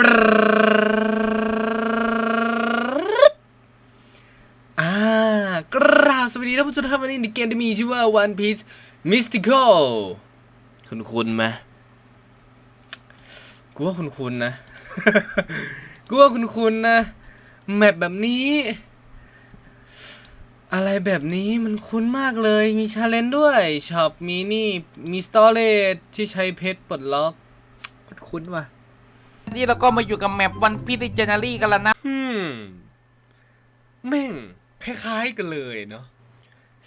อ่ากราบสวัสดีท่านผู้ชมทุกท่านวันนี้ในเกมที่มีชื่อว่า One Piece Mystical คุณคุณไหมกูว่าคุณคุณนะกูว่าคุณคุณนะ แมปแบบนี้ อะไรแบบนี้มันคุ้นมากเลย มีชาเลนจ์ด้วยช็อปมีนี่ มีสตอเรจที่ใช้เพชรปลดล็อก คุ้นว่ะ นี่เราก็มาอยู่กับแมปวันพี e เจเนอรี่กันแล้วนะ อืมแม่ง คล้าย ๆ กันเลยเนาะ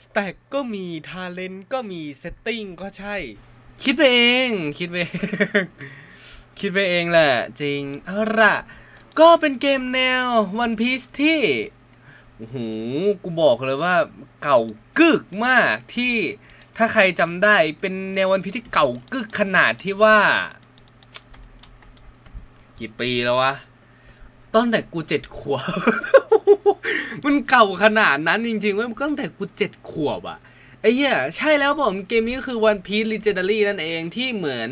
สแต็กก็มีทาเลนก็มีเซตติ้งก็ใช่ คิดไปเอง คิดไปเอง คิดไปเองแหละ จริง เอาละก็เป็นเกมแนว One Piece ที่โอ้โหกูบอกเลยว่าเก่ากึกมากที่ถ้าใครจำได้เป็นแนววันพีที่เก่ากึกขนาดที่ว่า กี่ปีแล้ววะตั้งแต่กูเจ็ดขวบ มันเก่าขนาดนั้นจริงๆเว้ยก็ตั้งแต่กูเจ็ดขวบอะไอ้เหี้ยใช่แล้วผมเกมนี้ก็คือ One Piece Legendary นั่นเองที่เหมือน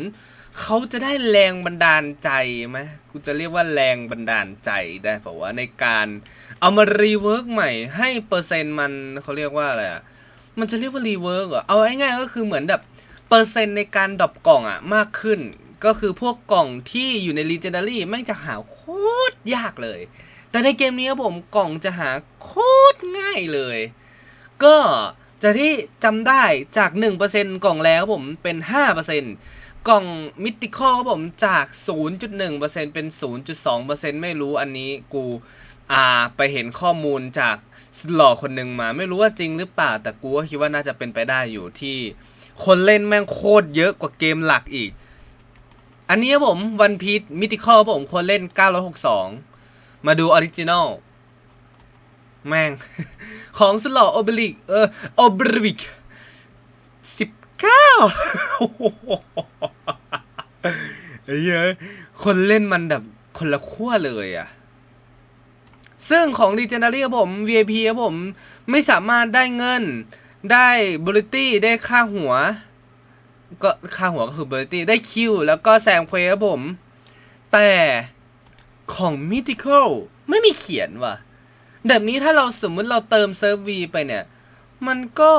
เขาจะได้แรงบันดาลใจไหมกูจะเรียกว่าแรงบันดาลใจได้เปล่าวะในการเอามารีเวิร์กใหม่ให้เปอร์เซ็นต์มันเขาเรียกว่าอะไรอะมันจะเรียกว่ารีเวิร์กเหรอ เอาง่ายๆก็คือเหมือนแบบเปอร์เซ็นต์ในการดรอปกล่องอะมากขึ้น ก็คือพวกกล่องที่อยู่ใน Legendary แม่งจะหาโคตรยากเลย แต่ในเกมนี้ครับผมกล่องจะหาโคตรง่ายเลย ก็จะที่จำได้จาก 1%กล่องแล้วครับผมเป็น 5%กล่องมิติคอลครับผมจาก 0.1%เป็น 0.2%ไม่รู้อันนี้กูอ่าไปเห็นข้อมูลจากหล่อคนหนึ่งมา ไม่รู้ว่าจริงหรือเปล่า แต่กูก็คิดว่าน่าจะเป็นไปได้อยู่ที่ คนเล่นแม่งโคตรเยอะกว่าเกมหลักอีก อันนี้ผมวันพี e มิติคอลผมคนเล่น 962 มาดูออริจินอลแม่ง ของสลอโอบลิก เออโอบริกสิบเก้าไอ้เหี้ยคนเล่นมันแบบคนละขั้วเลยอะซึ่งของ Legendary ครับผม VIP ครับผม ไม่สามารถได้เงิน ได้บริตี้ได้ค่าหัว ก็ค่าหัวก็คือบริตี้ได้คิวแล้วก็แซงเควครับผม แต่ของ Mythical ไม่มีเขียนว่ะ แบบนี้ถ้าเราสมมติเราเติมเซิร์ฟวีไปเนี่ย มันก็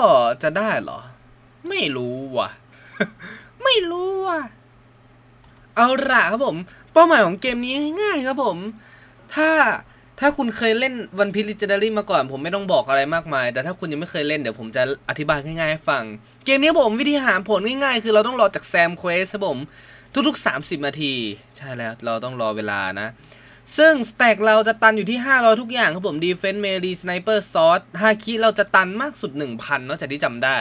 จะได้เหรอ ไม่รู้ว่ะ ไม่รู้ว่ะ เอาละครับผม เป้าหมายของเกมนี้ง่ายครับผม ถ้าถ้าคุณเคยเล่นวันพิลิจเดอรี่มาก่อน ผมไม่ต้องบอกอะไรมากมาย แต่ถ้าคุณยังไม่เคยเล่นเดี๋ยวผมจะอธิบายง่ายๆให้ฟัง เกมนี้ผมวิธีหาผลง่ายๆ คือเราต้องรอจากแซมเควสครับผมทุกๆ 30 นาที ใช่แล้วเราต้องรอเวลานะ ซึ่งสแต็กเราจะตันอยู่ที่ 500 ทุกอย่างครับผม Defense Melee Sniper Sword ฮาคิเราจะตันมากสุด 1,000เนอะจากที่จำได้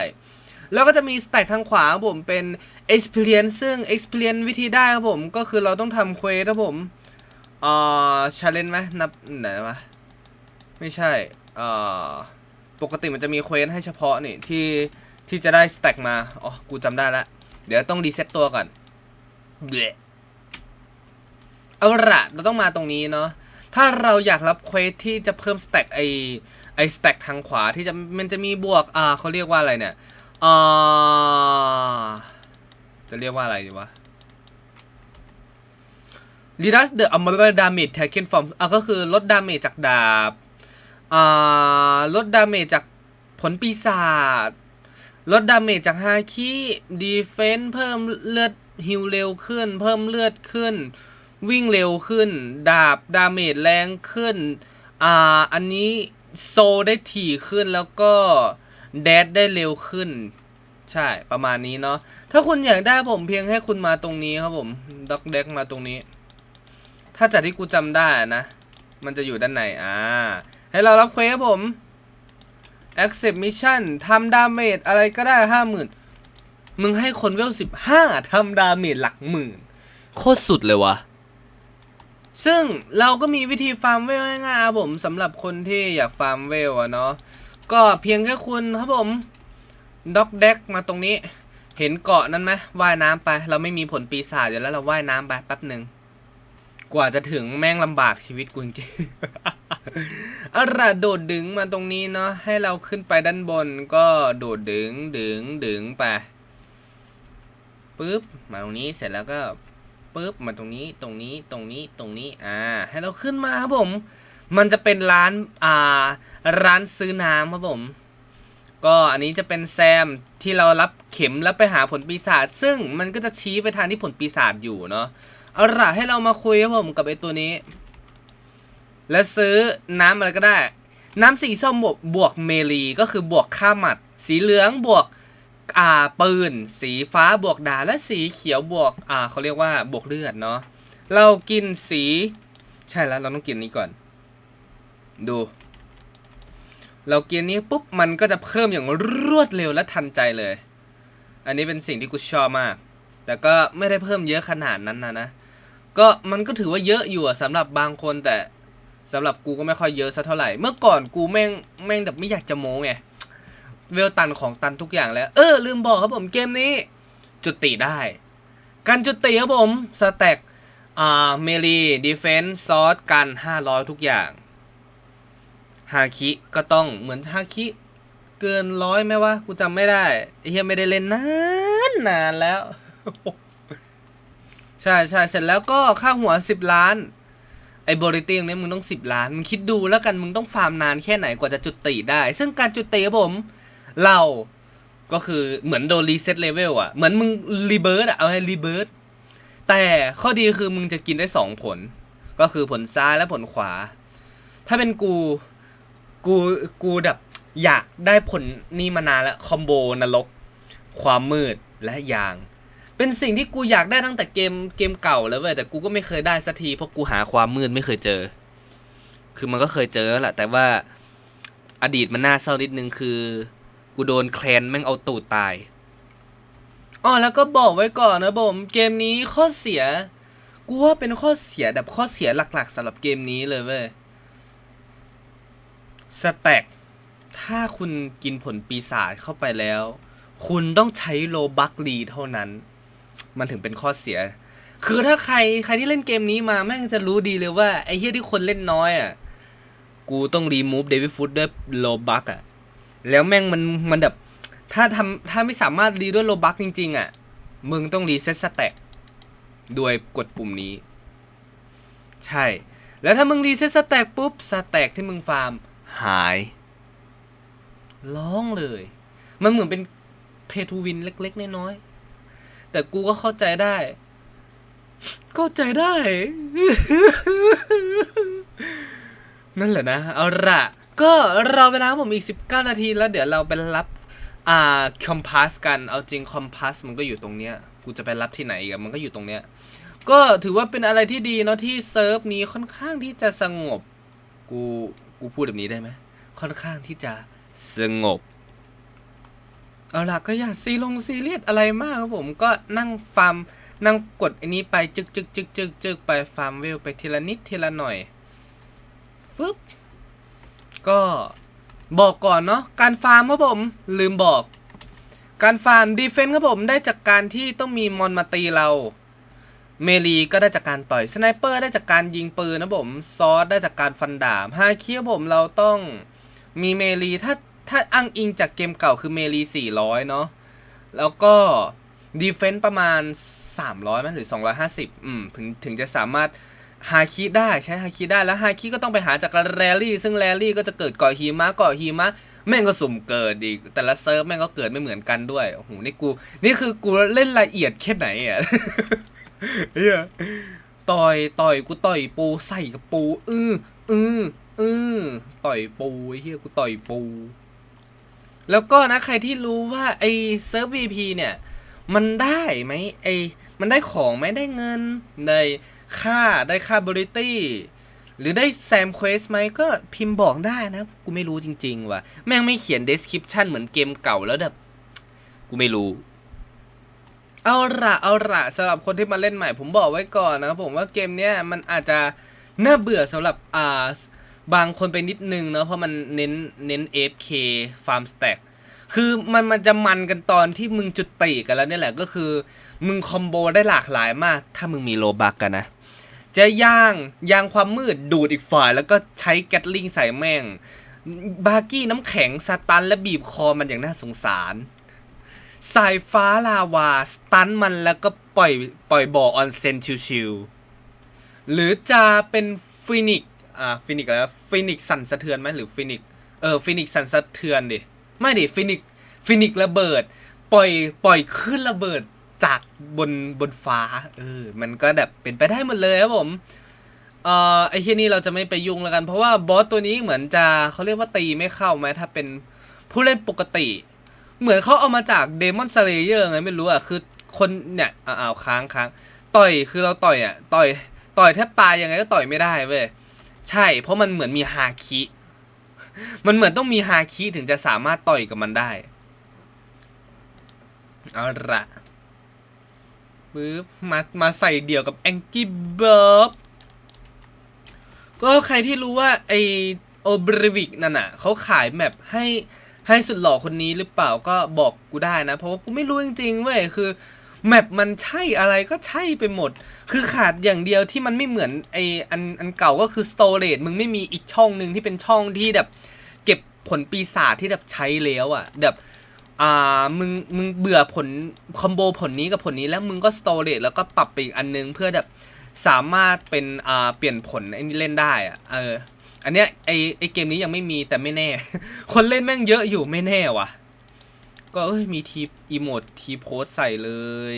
แล้วก็จะมีสแต็กทางขวาครับผมเป็น Experience ซึ่ง Experience วิธีได้ครับผม ก็คือเราต้องทำเควสครับผมเอ่อ challenge ไหมนับไหนวะไม่ใช่เอ่อปกติมันจะมีเควสให้เฉพาะนี่ที่ ที่จะได้สแต็กมา อ๋อ กูจำได้ละ เดี๋ยวต้องรีเซ็ตตัวก่อนเบะเอาละเราต้องมาตรงนี้เนาะ ถ้าเราอยากรับเควสที่จะเพิ่มสแต็กไอไอสแต็กทางขวาที่จะมันจะมีบวก อ่าเขาเรียกว่าอะไรเนี่ยอ่าจะเรียกว่าอะไรดีวะ reduce the amount damage taken from อะก็คือลดดาเมจจากดาบ อ่า ลดดาเมจจากผลปีศาจ ลดดาเมจจากฮาคิดีเฟนส์เพิ่มเลือดฮิลเร็วขึ้น เพิ่มเลือดขึ้น วิ่งเร็วขึ้น ดาบดาเมจแรงขึ้น อ่า อันนี้โซได้ถี่ขึ้นแล้วก็แดดได้เร็วขึ้น ใช่ประมาณนี้เนาะ ถ้าคุณอยากได้ผมเพียงให้คุณมาตรงนี้ครับผมด็อกเด็กมาตรงนี้ ถ้าจากที่กูจำได้นะ มันจะอยู่ด้านในอ่า ให้เรารับเควสครับผม accept mission ทำดาเมจอะไรก็ได้ห้าหมื่นมึงให้คนเวลสิบห้าทำดาเมจหลักหมื่น โคตรสุดเลยวะซึ่งเราก็มีวิธีฟาร์มเวลง่ายๆครับผมสำหรับคนที่อยากฟาร์มเวลอะเนาะก็เพียงแค่คุณครับผมด็อกเด็กมาตรงนี้ เห็นเกาะนั้นไหมว่ายน้ำไป เราไม่มีผลปีศาจอยู่แล้วเราว่ายน้ำไปแป๊บหนึ่ง กว่าจะถึงแม่งลำบากชีวิตกูจริงๆเอาล่ะโดดดึงมาตรงนี้เนาะให้เราขึ้นไปด้านบนก็โดดดึงดึงดึงไปปึ๊บมาตรงนี้เสร็จแล้วก็ปุ๊บมาตรงนี้ตรงนี้ตรงนี้ตรงนี้อ่า ให้เราขึ้นมาครับผม มันจะเป็นร้านอ่าร้านซื้อน้ำครับผม ก็อันนี้จะเป็นแซมที่เรารับเข็มแล้วไปหาผลปีศาจซึ่งมันก็จะชี้ไปทางที่ผลปีศาจอยู่เนาะ เอาล่ะให้เรามาคุยครับผมกับไอตัวนี้ และซื้อน้ำอะไรก็ได้ น้ำสีส้มบวกบวกเมลีก็คือบวกค่าหมัด สีเหลืองบวกอ่าปืน สีฟ้าบวกดาและสีเขียวบวกอ่าเขาเรียกว่าบวกเลือดเนาะเรากินสี ใช่แล้วเราต้องกินนี้ก่อน ดู เรากินนี้ปุ๊บมันก็จะเพิ่มอย่างรวดเร็วและทันใจเลย อันนี้เป็นสิ่งที่กูชอบมาก แต่ก็ไม่ได้เพิ่มเยอะขนาดนั้นนะนะ ก็มันก็ถือว่าเยอะอยู่อะสำหรับบางคนแต่สำหรับกูก็ไม่ค่อยเยอะสักเท่าไหร่ เมื่อก่อนกูแม่งแม่งแบบไม่อยากจะโม้ไง เวลตันของตันทุกอย่างแล้ว เออ ลืมบอกครับผมเกมนี้ จุติได้ การจุติครับผมสแต็กอ่าเมลีดีเฟนซ์ซอสกัน 500 ทุกอย่างฮาคิก็ต้องเหมือนฮาคิเกินร้อยไหมวะ กูจำไม่ได้เฮียไม่ได้เล่นนานนานแล้ว ใช่ใช่เสร็จแล้วก็ค่าหัวสิบล้าน ไอ้บริตี้ตรงนี้มึงต้องสิบล้าน มึงคิดดูแล้วกันมึงต้องฟาร์มนานแค่ไหนกว่าจะจุดติได้ ซึ่งการจุดติครับผม เราก็คือเหมือนโดนรีเซ็ตเลเวลอะเหมือนมึงรีเบิร์ดอะเอาให้รีเบิร์ดแต่ข้อดีคือมึงจะกินได้สองผล ก็คือผลซ้ายและผลขวา ถ้าเป็นกูกูกูแบบอยากได้ผลนี่มานานแล้วคอมโบนรก ความมืดและยาง เป็นสิ่งที่กูอยากได้ตั้งแต่เกมเกมเก่าแล้วเว้ยแต่กูก็ไม่เคยได้สักทีเพราะกูหาความมืดไม่เคยเจอ คือมันก็เคยเจอแหละแต่ว่าอดีตมันน่าเศร้านิดนึงคือ กูโดนแคลนแม่งเอาตูดตายอ๋อแล้วก็บอกไว้ก่อนนะผมเกมนี้ข้อเสีย กูว่าเป็นข้อเสียแบบข้อเสียหลักๆสำหรับเกมนี้เลยเว้ยสแต็กถ้าคุณกินผลปีศาจเข้าไปแล้ว คุณต้องใช้โลบักลีเท่านั้น มันถึงเป็นข้อเสีย คือถ้าใครใครที่เล่นเกมนี้มาแม่งจะรู้ดีเลยว่า ไอ้เหี้ยที่คนเล่นน้อยอะ กูต้องรีมูฟเดวิดฟุตด้วยโลบักอะ แล้วแม่งมันมันแบบถ้าทำถ้าไม่สามารถรีด้วยโลบักจริง ๆ อะ มึงต้องรีเซ็ตสแต็กด้วยกดปุ่มนี้ ใช่ แล้วถ้ามึงรีเซ็ตสแต็กปุ๊บสแต็กที่มึงฟาร์มหาย ร้องเลย มันเหมือนเป็นเพทูวินเล็ก ๆ น้อยๆ แต่กูก็เข้าใจได้ เข้าใจได้ นั่นแหละนะ เอาละก็รอเวลาครับผมอีก 19 นาทีแล้วเดี๋ยวเราไปรับ อ่าคอมพาสกัน เอาจริงคอมพาสมันก็อยู่ตรงเนี้ย กูจะไปรับที่ไหนอีกันมันก็อยู่ตรงเนี้ย ก็ถือว่าเป็นอะไรที่ดีเนาะที่เซิร์ฟนี้ค่อนข้างที่จะสงบ กู กูพูดแบบนี้ได้ไหม ค่อนข้างที่จะสงบ เอาล่ะก็อย่าซีลงซีเรียสอะไรมากครับผมก็นั่งฟาร์มนั่งกดอันนี้ไปจึกจึกจึกจึกจึกไปฟาร์มเวลไปทีละนิดทีละหน่อยฟึบก็บอกก่อนเนาะการฟาร์มครับผมลืมบอก การฟาร์มดีเฟนต์ครับผมได้จากการที่ต้องมีมอนมาตีเรา เมลีก็ได้จากการต่อยสไนเปอร์ได้จากการยิงปืนนะผมซอสได้จากการฟันดาบฮาคิครับผมเราต้องมีเมลีถ้า ถ้าอ้างอิงจากเกมเก่าคือเมลี400 เนาะแล้วก็ดีเฟนต์ประมาณ 300มั้ยหรือ 250 อืมถึงถึงจะสามารถฮาคิได้ใช้ฮาคิได้แล้วฮาคิก็ต้องไปหาจากแรลลี่ ซึ่งแรลลี่ก็จะเกิดเกาะหิมะเกาะหิมะแม่งก็สุ่มเกิดอีกแต่ละเซิร์ฟแม่งก็เกิดไม่เหมือนกันด้วยโอ้โหนี่กู นี่คือกูเล่นละเอียดแค่ไหนอะเฮียต่อยต่อยกูต่อยปูใส่กับปูอื้ออื้ออื้อต่อยปูเฮียกูต่อยปู แล้วก็นะใครที่รู้ว่าไอเซิร์ฟ VP เนี่ย มันได้ไหมไอมันได้ของไหมได้เงิน ได้ค่าได้ค่าบริตี้หรือได้แซมเควสไหมก็พิมพ์บอกได้นะ กูไม่รู้จริง ๆ ว่ะ แม่งไม่เขียน description เหมือนเกมเก่าแล้วแบบกูไม่รู้ เอาละเอาละสำหรับคนที่มาเล่นใหม่ ผมบอกไว้ก่อนนะครับผมว่าเกมเนี้ยมันอาจจะน่าเบื่อสำหรับอ่า บางคนไปนิดนึงเนาะเพราะมันเน้นเน้น AFK Farm Stack คือมันมันจะมันกันตอนที่มึงจุดตีกันแล้วเนี่ยแหละก็คือ มึงคอมโบได้หลากหลายมาก ถ้ามึงมีโลบักกันนะ จะย่างย่างความมืดดูดอีกฝ่ายแล้วก็ใช้แกตลิงใส่แม่ง บาร์กี้น้ำแข็งสตันและบีบคอมันอย่างน่าสงสาร สายฟ้าลาวา สตันมันแล้วก็ปล่อยปล่อยบ่อออนเซนชิวๆหรือจะเป็นฟินิก อ่าฟินิกซ์แล้วฟินิกซ์สั่นสะเทือนไหมหรือฟินิกซ์เออฟินิกซ์สั่นสะเทือนดิไม่ดิฟินิกซ์ฟินิกซ์ระเบิด ปล่อยปล่อยขึ้นระเบิดจากบนบนฟ้าเออมันก็แบบเป็นไปได้หมดเลยครับผมเอ่อไอ้ที่นี่เราจะไม่ไปยุ่งแล้วกัน เพราะว่าบอสตัวนี้เหมือนจะเขาเรียกว่าตีไม่เข้าไหมถ้าเป็นผู้เล่นปกติ เหมือนเขาเอามาจากเดมอนสเลเยอร์ไงไม่รู้อะคือคนเนี่ยอ้าวค้างค้างต่อยคือเราต่อยอะต่อย ต่อยแทบตายยังไงก็ต่อยไม่ได้เว้ย ใช่ เพราะมันเหมือนมีฮาคิ มันเหมือนต้องมีฮาคิถึงจะสามารถต่อยกับมันได้ เอาละปึ๊บมา มาใส่เดี่ยวกับแองกี้เบิร์ก็ใครที่รู้ว่าไอโอบริวิกนั่นน่ะเขาขายแมปให้ให้สุดหล่อคนนี้หรือเปล่าก็บอกกูได้นะ เพราะว่ากูไม่รู้จริงๆเว้ยคือ แมปมันใช่อะไรก็ใช่ไปหมด คือขาดอย่างเดียวที่มันไม่เหมือนไออันอันเก่าก็คือสโตเรจมึงไม่มีอีกช่องหนึ่งที่เป็นช่องที่แบบ เก็บผลปีศาจที่แบบใช้แล้วอะแบบอ่ามึงมึงเบื่อผลคอมโบผลนี้กับผลนี้แล้วมึงก็สโตเรจแล้วก็ปรับไปอีกอันนึงเพื่อแบบสามารถเป็นอ่าเปลี่ยนผลไอ้นี่เล่นได้อะเอออันเนี้ยไอไอเกมนี้ยังไม่มีแต่ไม่แน่ คนเล่นแม่งเยอะอยู่ไม่แน่ว่ะ ก็เอ้ยมีทีอีโมดทีโพสใส่เลย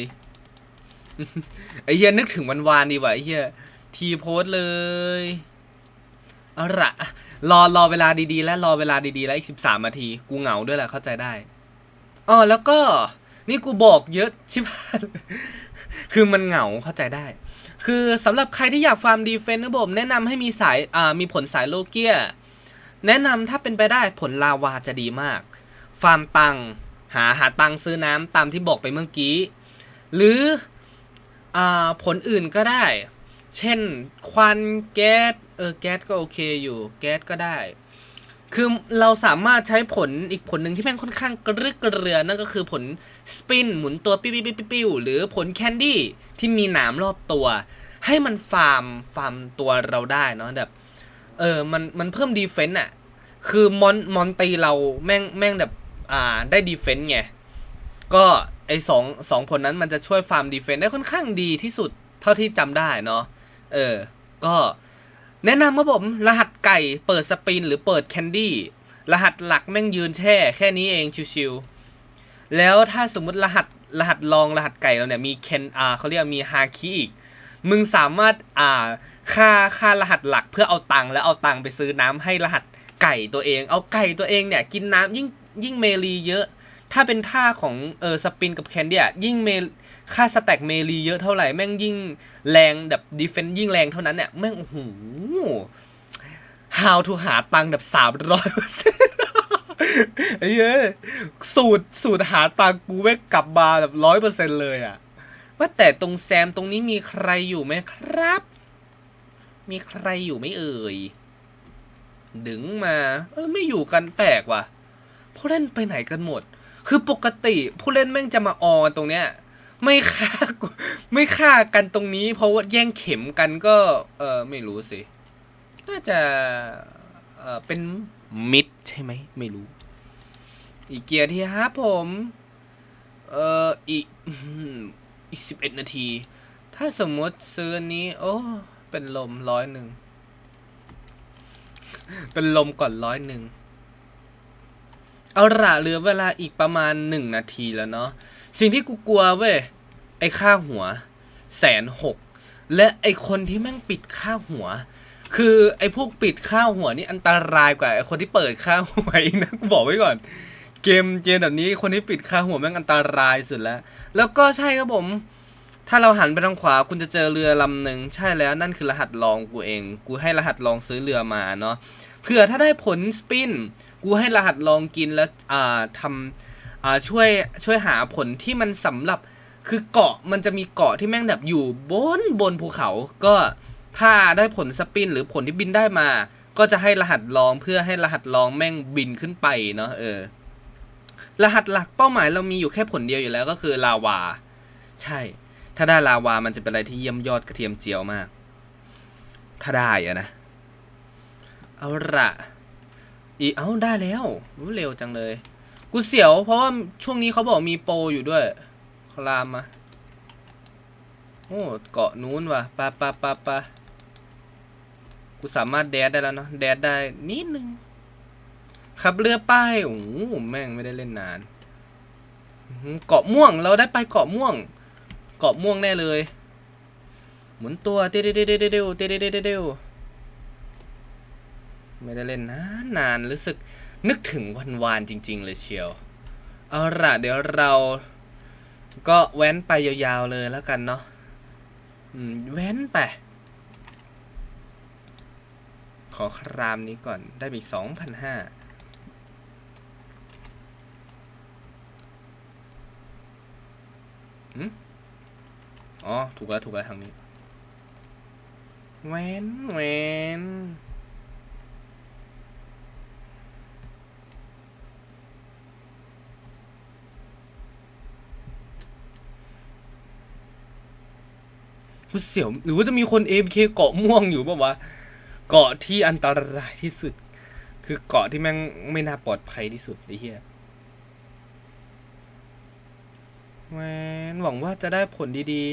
ไอเฮียนึกถึงวันวานดีว่ะไอเฮียทีโพสเลยเอาละรอรอเวลาดีๆ และรอเวลาดีๆ แล้วอีกสิบสามนาที กูเหงาด้วยแหละเข้าใจได้อ๋อแล้วก็นี่กูบอกเยอะชิบหายคือมันเหงาเข้าใจได้ คือสำหรับใครที่อยากฟาร์มดีเฟนต์นะผมแนะนำให้มีสายอ่ามีผลสายโลเกีย แนะนำถ้าเป็นไปได้ผลลาวาจะดีมาก ฟาร์มตัง หาหาตังซื้อน้ำตามที่บอกไปเมื่อกี้ หรืออผลอื่นก็ได้ เช่น ควันแก๊สเออแก๊สก็โอเคอยู่ แก๊สก็ได้ คือเราสามารถใช้ผลอีกผลหนึ่งที่แม่งค่อนข้างกระรึกกระเรือนั่นก็คือผลสปินหมุนตัวปิ้วปิ้วปิ้วปิ้วหรือผลแคนดี้ที่มีหนามรอบตัว ให้มันฟาร์มฟาร์มตัวเราได้เนาะแบบเออมันมันเพิ่มดีเฟนต์อะคือมอนมอนตีเราแม่งแม่งแบบ อ่าได้ดีเฟนต์ไง ก็ไอสองสองผลนั้นมันจะช่วยฟาร์มดีเฟนต์ได้ค่อนข้างดีที่สุดเท่าที่จำได้เนาะเออ ก็แนะนำครับผม รหัสไก่เปิดสปินหรือเปิดแคนดี้รหัสหลักแม่งยืนแช่ แค่นี้เองชิวๆแล้วถ้าสมมุติรหัสรหัสรองรหัสไก่เราเนี่ยมีเคนอ่าเขาเรียกมีฮาคิอีก มึงสามารถอ่าค่าค่ารหัสหลักเพื่อเอาตังค์แล้วเอาตังค์ไปซื้อน้ำให้รหัสไก่ตัวเอง เอาไก่ตัวเองเนี่ย กินน้ำยิ่ง ยิ่งเมลีเยอะ ถ้าเป็นท่าของเออสปินกับแคนดี้อะยิ่งเมค่าสแต็กเมลีเยอะเท่าไหร่แม่งยิ่งแรงแบบดีเฟนต์ยิ่งแรงเท่านั้นเนี่ยแม่งโอ้โห how to หาตังแบบสามร้อยเปอร์เซ็นต์ไอ้เหี้ยสูตรสูตรหาตังกูแม่งกลับมาแบบร้อยเปอร์เซ็นต์เลยอะว่าแต่ตรงแซมตรงนี้มีใครอยู่ไหมครับ มีใครอยู่ไหมเอ่ยดึงมา เออไม่อยู่กันแปลกว่ะ ผู้เล่นไปไหนกันหมด คือปกติผู้เล่นแม่งจะมาออตรงเนี้ย ไม่ฆ่าไม่ฆ่ากันตรงนี้ เพราะว่าแย่งเข็มกันก็ เออไม่รู้สิ น่าจะ เออเป็นมิดใช่ไหม ไม่รู้ อีกเกียร์ที่ครับผม เอออีกอีกสิบเอ็ดนาที ถ้าสมมติซื้ออันนี้ โอ้เป็นลมร้อยหนึ่ง เป็นลมก่อนร้อยหนึ่ง เอาละเหลือเวลาอีกประมาณหนึ่งนาทีแล้วเนาะสิ่งที่กูกลัวเว้ยไอ้ค่าหัวแสนหกและไอ้คนที่แม่งปิดค่าหัว คือไอ้พวกปิดค่าหัวนี่อันตรายกว่าไอ้คนที่เปิดค่าหัวอีกนะกูบอกไว้ก่อน เกมเกมแบบนี้คนที่ปิดค่าหัวแม่งอันตรายสุดแล้ว แล้วก็ใช่ครับผม ถ้าเราหันไปทางขวาคุณจะเจอเรือลำหนึ่งใช่แล้วนั่นคือรหัสลองกูเอง กูให้รหัสลองซื้อเรือมาเนาะเผื่อถ้าได้ผลสปิน กูให้รหัสลองกินแล้วอ่าทำอ่าช่วยช่วยหาผลที่มันสำหรับคือเกาะมันจะมีเกาะที่แม่งแบบอยู่บนบนภูเขา ก็ถ้าได้ผลสปินหรือผลที่บินได้มา ก็จะให้รหัสลองเพื่อให้รหัสลองแม่งบินขึ้นไปเนาะเออ รหัสหลักเป้าหมายเรามีอยู่แค่ผลเดียวอยู่แล้วก็คือลาวา ใช่ ถ้าได้ลาวามันจะเป็นอะไรที่เยี่ยมยอดกระเทียมเจียวมาก ถ้าได้อะนะ เอาละ อีเอ้าได้แล้วรู้เร็วจังเลย กูเสียว เพราะว่าช่วงนี้เขาบอกมีโปรอยู่ด้วยคลามมาโอ้เกาะนู้นว่ะปะปะปะปะกูสามารถแดดได้แล้วเนาะแดดได้นิดนึงขับเรือป้ายโอ้แม่งไม่ได้เล่นนาน เกาะม่วงเราได้ไปเกาะม่วง เกาะม่วงแน่เลย หมุนตัวเดียวเดียวเดียวเดียวเดียวเดียว ไม่ได้เล่นนานนานรู้สึกนึกถึงวันวานจริง ๆ เลยเชียว เอาล่ะเดี๋ยวเรา ก็แว้นไปยาวๆเลยแล้วกันเนาะแว้นไป ขอครามนี้ก่อนได้ไปสองพันห้าอ๋อ ถูกแล้ว ถูกแล้วทางนี้แหวนแหวน กูเสียวหรือว่าจะมีคน AFK เกาะม่วงอยู่ป่าวะเกาะที่อันตรายที่สุด คือเกาะที่แม่งไม่น่าปลอดภัยที่สุดไอ้เหี้ยแหวนหวังว่าจะได้ผลดี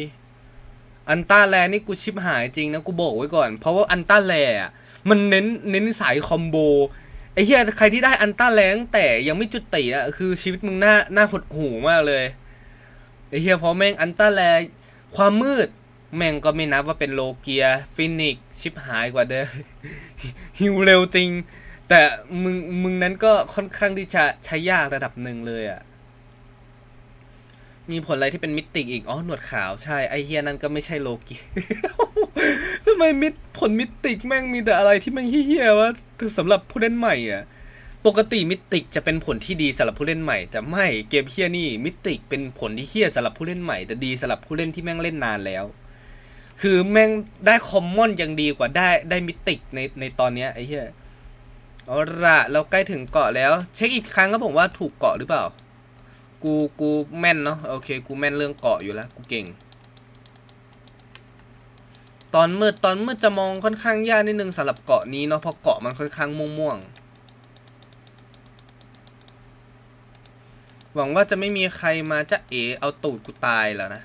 ๆ อันต้าแลนี่กูชิบหายจริงนะกูบอกไว้ก่อน เพราะว่าอันต้าแลอะมันเน้นเน้นสายคอมโบไอ้เหี้ยใครที่ได้อันต้าแลงแต่ยังไม่จุดติอะคือชีวิตมึงน่าน่าหดหูมากเลยไอ้เหี้ยเพราะแม่งอันต้าแลความมืด แม่งก็ไม่นับว่าเป็นโลเกีย ฟินิกชิบหายกว่าเด้อฮิวเร็วจริง แต่มึงมึงนั้นก็ค่อนข้างที่จะใช้ยากระดับหนึ่งเลยอะ่ะ มีผลอะไรที่เป็นมิติอีก อ๋อ หนวดขาวใช่ ไอเฮียนั่นก็ไม่ใช่โลเกียทำไมมิดผลมิติแม่งมีแต่อะไรที่มันเฮี้ยวะสำหรับผู้เล่นใหม่อะปกติมิติกจะเป็นผลที่ดีสำหรับผู้เล่นใหม่ แต่ไม่เกมเฮี้ยนี่มิติกเป็นผลที่เฮี้ยสำหรับผู้เล่นใหม่ แต่ดีสำหรับผู้เล่นที่แม่งเล่นนานแล้ว คือแม่งได้คอมมอนยังดีกว่าได้ได้มิติกในในตอนเนี้ยไอ้เหี้ยเอาละเราใกล้ถึงเกาะแล้ว เช็คอีกครั้งก็ผมว่าถูกเกาะหรือเปล่า กูกูแม่นเนาะโอเค กูแม่นเรื่องเกาะอยู่แล้วกูเก่ง ตอนมืดตอนมืดจะมองค่อนข้างยากนิดนึงสำหรับเกาะนี้เนาะเพราะเกาะมันค่อนข้างม่วงๆหวังว่าจะไม่มีใครมาจะเอเอาตูดกูตายแล้วนะ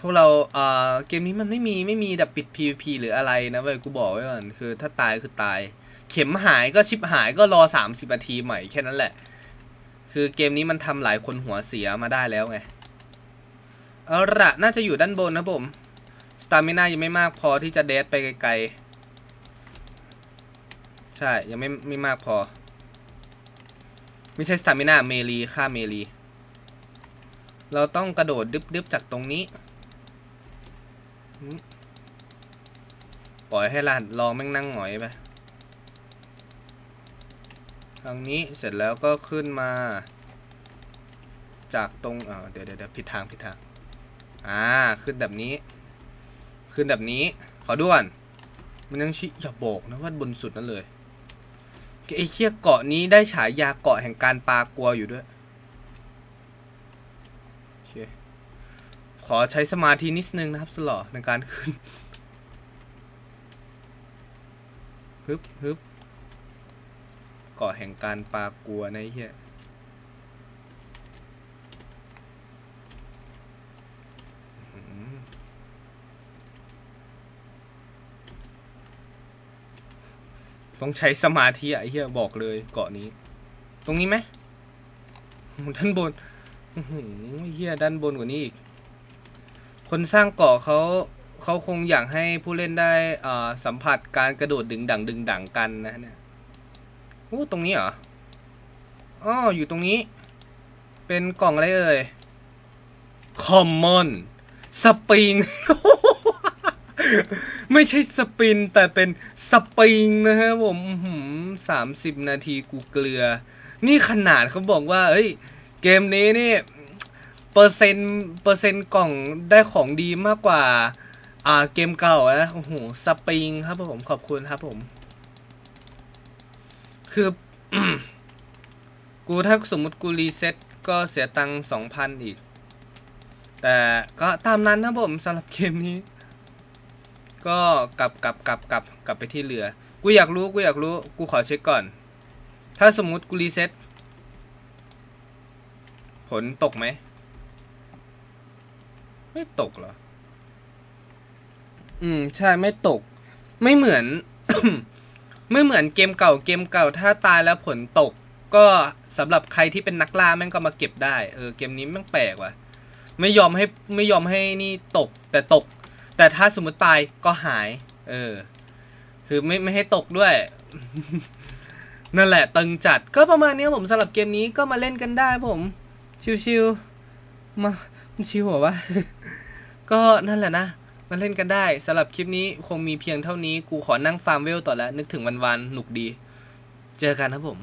พวกเราเอ่อเกมนี้มันไม่มีไม่มีแบบปิด PVP หรืออะไรนะเว้ยกูบอกไว้ก่อนคือ ถ้าตายคือตาย เข็มหายก็ชิปหายก็รอ 30นาทีใหม่แค่นั้นแหละ คือเกมนี้มันทำหลายคนหัวเสียมาได้แล้วไง เอาละน่าจะอยู่ด้านบนนะผมสตามิน่ายังไม่มากพอที่จะเดทไปไกลๆ ใช่ยังไม่ไม่มากพอ ไม่ใช่สตามิน่าเมลีค่าเมลี เราต้องกระโดดดึบๆจากตรงนี้ ปล่อยให้ลานลองแม่งนั่งหงอยไปทางนี้เสร็จแล้วก็ขึ้นมา จากตรงเดี๋ยวเดี๋ยวเดี๋ยวผิดทางผิดทาง อ่า ขึ้นแบบนี้ ขึ้นแบบนี้ ขอด่วน มันยังชิอย่าบอกนะว่าบนสุดนั่นเลยไอ้เชี่ยเกาะนี้ได้ฉายาเกาะแห่งการปลากลัวอยู่ด้วย โอเค ขอใช้สมาธินิดนึงนะครับสลอในการขึ้นฮึบฮึบเกาะแห่งการปลากลัวในเฮียต้องใช้สมาธิไอ้เฮียบอกเลยเกาะนี้ ตรงนี้ไหมด้านบนอื้อหือเฮียด้านบนกว่านี้อีก คนสร้างเกาะเขาเขาคงอยากให้ผู้เล่นได้อ่าสัมผัสการกระโดดดึงดังดึงดังกันนะเนี่ยโอ้ตรงนี้เหรออ๋ออยู่ตรงนี้ เป็นกล่องอะไรเอ่ยคอมมอนสปริงไม่ใช่สปิน แต่เป็นสปริงนะครับผมสามสิบนาทีกูเกลือ นี่ขนาดเขาบอกว่า เอ้ย เกมนี้นี่ เปอร์เซ็นต์เปอร์เซ็นต์กล่องได้ของดีมากกว่า อ่าเกมเก่านะโอ้โหสปริงครับผมขอบคุณครับผม คือกูถ้าสมมติกูรีเซ็ตก็เสียตังสองพันอีก แต่ก็ตามนั้นนะผมสำหรับเกมนี้ ก็กลับกลับกลับกลับกลับไปที่เรือ กูอยากรู้กูอยากรู้ กูขอเช็คก่อน ถ้าสมมติกูรีเซ็ตผลตกไหม ไม่ตกเหรอ อืม ใช่ไม่ตก ไม่เหมือน ไม่เหมือนเกมเก่าเกมเก่า ถ้าตายแล้วผลตก ก็สำหรับใครที่เป็นนักล่าแม่งก็มาเก็บได้ เออเกมนี้แม่งแปลกว่ะ ไม่ยอมให้ไม่ยอมให้นี่ตก แต่ตก แต่ถ้าสมมติตายก็หาย เออ คือไม่ไม่ให้ตกด้วยนั่นแหละตึงจัดก็ประมาณนี้ผมสำหรับเกมนี้ก็มาเล่นกันได้ผม ชิวๆมา ชิวว่า ก็นั่นแหละนะมาเล่นกันได้สำหรับคลิปนี้คงมีเพียงเท่านี้ กูขอนั่งฟาร์มเวลต่อแล้ว นึกถึงวันๆหนุกดี เจอกันครับผม